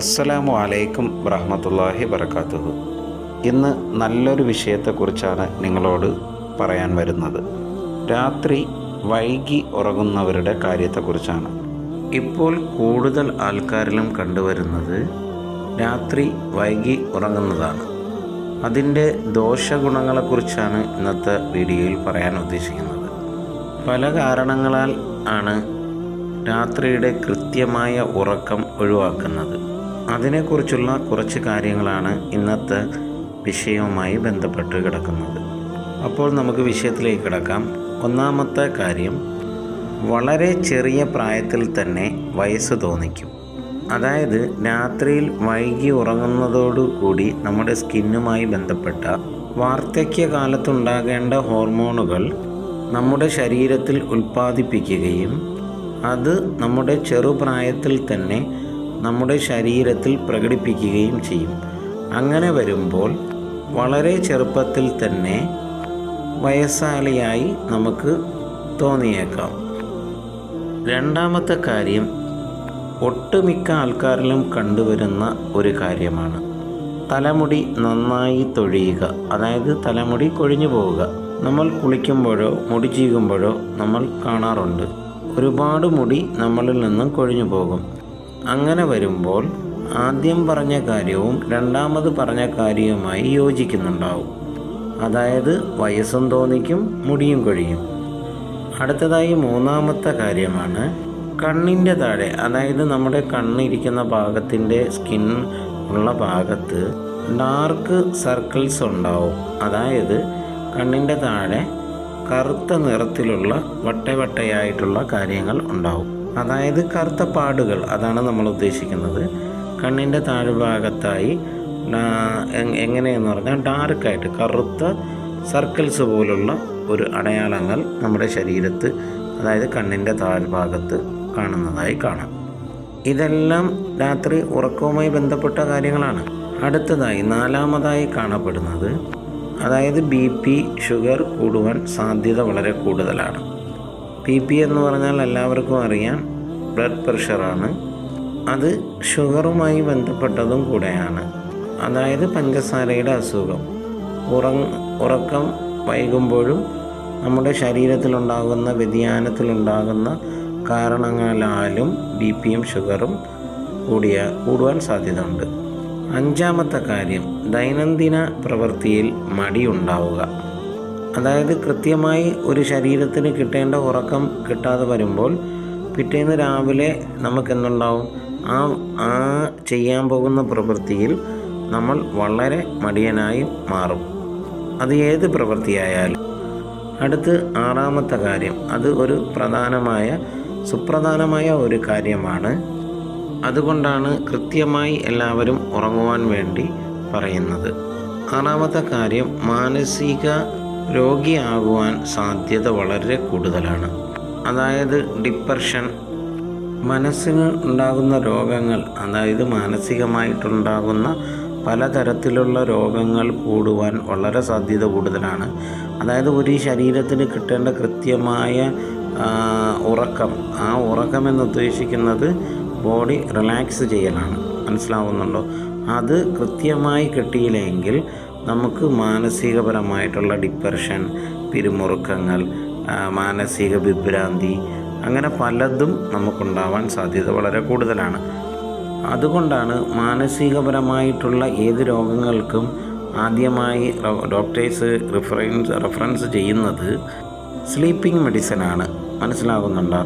അസ്സലാമു അലൈക്കും വറഹമത്തല്ലാഹി വബർക്കാത്തുഹു ഇന്ന് നല്ലൊരു വിഷയത്തെക്കുറിച്ചാണ് നിങ്ങളോട് പറയാൻ വരുന്നത്. രാത്രി വൈകി ഉറങ്ങുന്നവരുടെ കാര്യത്തെക്കുറിച്ചാണ്. ഇപ്പോൾ കൂടുതൽ ആൾക്കാരിലും കണ്ടുവരുന്നത് രാത്രി വൈകി ഉറങ്ങുന്നതാണ്. അതിന്റെ ദോഷഗുണങ്ങളെക്കുറിച്ചാണ് ഇന്നത്തെ വീഡിയോയിൽ പറയാൻ ഉദ്ദേശിക്കുന്നത്. പല കാരണങ്ങളാൽ ആണ് രാത്രിയുടെ കൃത്യമായ ഉറക്കം ഒഴിവാക്കുന്നത്. അതിനെക്കുറിച്ചുള്ള കുറച്ച് കാര്യങ്ങളാണ് ഇന്നത്തെ വിഷയവുമായി ബന്ധപ്പെട്ട് കിടക്കുന്നത്. അപ്പോൾ നമുക്ക് വിഷയത്തിലേക്ക് കിടക്കാം. ഒന്നാമത്തെ കാര്യം വളരെ ചെറിയ പ്രായത്തിൽ തന്നെ വയസ്സ് തോന്നിക്കും. അതായത് രാത്രിയിൽ വൈകി ഉറങ്ങുന്നതോടുകൂടി നമ്മുടെ സ്കിന്നുമായി ബന്ധപ്പെട്ട വാർദ്ധക്യകാലത്തുണ്ടാകേണ്ട ഹോർമോണുകൾ നമ്മുടെ ശരീരത്തിൽ ഉൽപ്പാദിപ്പിക്കുകയും അത് നമ്മുടെ ചെറുപ്രായത്തിൽ തന്നെ നമ്മുടെ ശരീരത്തിൽ പ്രകടിപ്പിക്കുകയും ചെയ്യും. അങ്ങനെ വരുമ്പോൾ വളരെ ചെറുപ്പത്തിൽ തന്നെ വയസ്സാലിയായി നമുക്ക് തോന്നിയേക്കാം. രണ്ടാമത്തെ കാര്യം ഒട്ടുമിക്ക ആൾക്കാരിലും കണ്ടുവരുന്ന ഒരു കാര്യമാണ്. തലമുടി നന്നായി തൊഴിയുക അതായത് തലമുടി കൊഴിഞ്ഞു പോവുക. നമ്മൾ കുളിക്കുമ്പോഴോ മുടി ചീകുമ്പോഴോ നമ്മൾ കാണാറുണ്ട്. ഒരുപാട് മുടി നമ്മളിൽ നിന്നും കൊഴിഞ്ഞു പോകും. അങ്ങനെ വരുമ്പോൾ ആദ്യം പറഞ്ഞ കാര്യവും രണ്ടാമത് പറഞ്ഞ കാര്യവുമായി യോജിക്കുന്നുണ്ടാവും. അതായത് വയസ്സും തോന്നിക്കും മുടിയും കൊഴിയും. അടുത്തതായി മൂന്നാമത്തെ കാര്യമാണ് കണ്ണിന്റെ താഴെ അതായത് നമ്മുടെ കണ്ണിരിക്കുന്ന ഭാഗത്തിന്റെ സ്കിൻ ഉള്ള ഭാഗത്ത് ഡാർക്ക് സർക്കിൾസ് ഉണ്ടാവും. അതായത് കണ്ണിന്റെ താഴെ കറുത്ത നിറത്തിലുള്ള വട്ടവട്ടയായിട്ടുള്ള കാര്യങ്ങൾ ഉണ്ടാവും. അതായത് കറുത്ത പാടുകൾ അതാണ് നമ്മൾ ഉദ്ദേശിക്കുന്നത്. കണ്ണിന്റെ താഴ്ഭാഗത്തായി എങ്ങനെയെന്ന് പറഞ്ഞാൽ ഡാർക്കായിട്ട് കറുത്ത സർക്കിൾസ് പോലുള്ള ഒരു അടയാളങ്ങൾ നമ്മുടെ ശരീരത്ത് അതായത് കണ്ണിന്റെ താഴ്ഭാഗത്ത് കാണുന്നതായി കാണാം. ഇതെല്ലാം രാത്രി ഉറക്കവുമായി ബന്ധപ്പെട്ട കാര്യങ്ങളാണ്. അടുത്തതായി നാലാമതായി കാണപ്പെടുന്നത് അതായത് ബി പി ഷുഗർ കൂടുവാൻ സാധ്യത വളരെ കൂടുതലാണ്. ബി പി എന്ന് പറഞ്ഞാൽ എല്ലാവർക്കും അറിയാം ബ്ലഡ് പ്രഷറാണ്. അത് ഷുഗറുമായി ബന്ധപ്പെട്ടതും കൂടെയാണ്. അതായത് പഞ്ചസാരയുടെ അസുഖം. ഉറങ് ഉറക്കം വൈകുമ്പോഴും നമ്മുടെ ശരീരത്തിലുണ്ടാകുന്ന വ്യതിയാനത്തിലുണ്ടാകുന്ന കാരണങ്ങളാലും ബി പിയും ഷുഗറും കൂടിയ കൂടുവാൻ സാധ്യതയുണ്ട്. അഞ്ചാമത്തെ കാര്യം ദൈനംദിന പ്രവൃത്തിയിൽ മടിയുണ്ടാവുക അതായത് കൃത്യമായി ഒരു ശരീരത്തിന് കിട്ടേണ്ട ഉറക്കം കിട്ടാതെ വരുമ്പോൾ പിറ്റേന്ന് രാവിലെ നമുക്കെന്തുണ്ടാവും ആ ആ ചെയ്യാൻ പോകുന്ന പ്രവൃത്തിയിൽ നമ്മൾ വളരെ മടിയനായി മാറും. അത് ഏത് പ്രവൃത്തിയായാലും. അടുത്ത് ആറാമത്തെ കാര്യം. അത് ഒരു പ്രധാനമായ സുപ്രധാനമായ ഒരു കാര്യമാണ്. അതുകൊണ്ടാണ് കൃത്യമായി എല്ലാവരും ഉറങ്ങുവാൻ വേണ്ടി പറയുന്നത്. ആറാമത്തെ കാര്യം മാനസിക രോഗിയാകുവാൻ സാധ്യത വളരെ കൂടുതലാണ്. അതായത് ഡിപ്രഷൻ മനസ്സിന് ഉണ്ടാകുന്ന രോഗങ്ങൾ അതായത് മാനസികമായിട്ടുണ്ടാകുന്ന പലതരത്തിലുള്ള രോഗങ്ങൾ കൂടുവാൻ വളരെ സാധ്യത കൂടുതലാണ്. അതായത് ഒരു ശരീരത്തിന് കിട്ടേണ്ട കൃത്യമായ ഉറക്കം ആ ഉറക്കം എന്ന് ഉദ്ദേശിക്കുന്നത് ബോഡി റിലാക്സ് ചെയ്യലാണ്. മനസ്സിലാവുന്നുണ്ടോ? അത് കൃത്യമായി കിട്ടിയില്ലെങ്കിൽ നമുക്ക് മാനസികപരമായിട്ടുള്ള ഡിപ്രഷൻ പിരിമുറുക്കങ്ങൾ മാനസിക വിഭ്രാന്തി അങ്ങനെ പലതും നമുക്കുണ്ടാവാൻ സാധ്യത വളരെ കൂടുതലാണ്. അതുകൊണ്ടാണ് മാനസികപരമായിട്ടുള്ള ഏത് രോഗങ്ങൾക്കും ആദ്യമായി ഡോക്ടേഴ്സ് റിഫറൻസ് റെഫറൻസ് ചെയ്യുന്നത് സ്ലീപ്പിംഗ് മെഡിസിനാണ് മനസ്സിലാകുന്നുണ്ടോ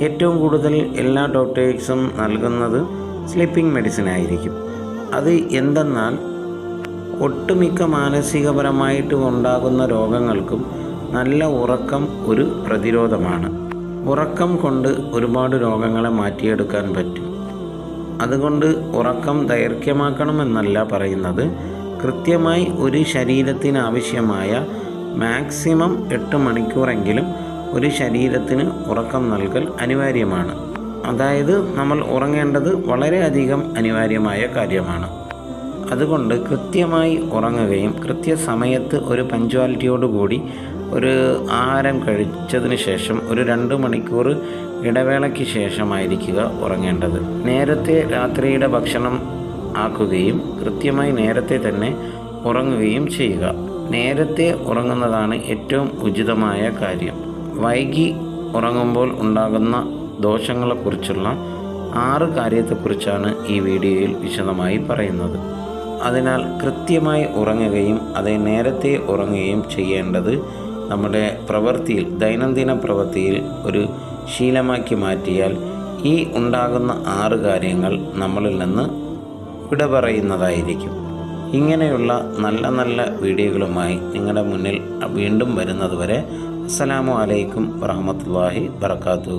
ഏറ്റവും കൂടുതൽ എല്ലാ ഡോക്ടേഴ്സും നൽകുന്നത് സ്ലീപ്പിംഗ് മെഡിസിൻ ആയിരിക്കും. അത് എന്തെന്നാൽ ഒട്ടുമിക്ക മാനസികപരമായിട്ട് ഉണ്ടാകുന്ന രോഗങ്ങൾക്കും നല്ല ഉറക്കം ഒരു പ്രതിരോധമാണ്. ഉറക്കം കൊണ്ട് ഒരുപാട് രോഗങ്ങളെ മാറ്റിയെടുക്കാൻ പറ്റും. അതുകൊണ്ട് ഉറക്കം ദൈർഘ്യമാക്കണമെന്നല്ല പറയുന്നത്. കൃത്യമായി ഒരു ശരീരത്തിന് ആവശ്യമായ മാക്സിമം എട്ട് മണിക്കൂറെങ്കിലും ഒരു ശരീരത്തിന് ഉറക്കം നൽകൽ അനിവാര്യമാണ്. അതായത് നമ്മൾ ഉറങ്ങേണ്ടത് വളരെയധികം അനിവാര്യമായ കാര്യമാണ്. അതുകൊണ്ട് കൃത്യമായി ഉറങ്ങുകയും കൃത്യസമയത്ത് ഒരു പഞ്ച്വാലിറ്റിയോടുകൂടി ഒരു ആഹാരം കഴിച്ചതിന് ശേഷം ഒരു രണ്ട് മണിക്കൂർ ഇടവേളയ്ക്ക് ശേഷമായിരിക്കുക ഉറങ്ങേണ്ടത്. നേരത്തെ രാത്രിയുടെ ഭക്ഷണം ആക്കുകയും കൃത്യമായി നേരത്തെ തന്നെ ഉറങ്ങുകയും ചെയ്യുക. നേരത്തെ ഉറങ്ങുന്നതാണ് ഏറ്റവും ഉചിതമായ കാര്യം. വൈകി ഉറങ്ങുമ്പോൾ ഉണ്ടാകുന്ന ദോഷങ്ങളെക്കുറിച്ചുള്ള ആറ് കാര്യത്തെക്കുറിച്ചാണ് ഈ വീഡിയോയിൽ വിശദമായി പറയുന്നത്. അതിനാൽ കൃത്യമായി ഉറങ്ങുകയും അതേ നേരത്തെ ഉറങ്ങുകയും ചെയ്യേണ്ടത് നമ്മുടെ പ്രവൃത്തിയിൽ ദൈനംദിന പ്രവൃത്തിയിൽ ഒരു ശീലമാക്കി മാറ്റിയാൽ ഈ ഉണ്ടാകുന്ന ആറ് കാര്യങ്ങൾ നമ്മളിൽ നിന്ന് വിട പറയുന്നതായിരിക്കും ഇങ്ങനെയുള്ള നല്ല നല്ല വീഡിയോകളുമായി നിങ്ങളുടെ മുന്നിൽ വീണ്ടും വരുന്നതുവരെ അസ്സലാമു അലൈക്കും വറഹമത്തല്ലാഹി വറക്കാത്തു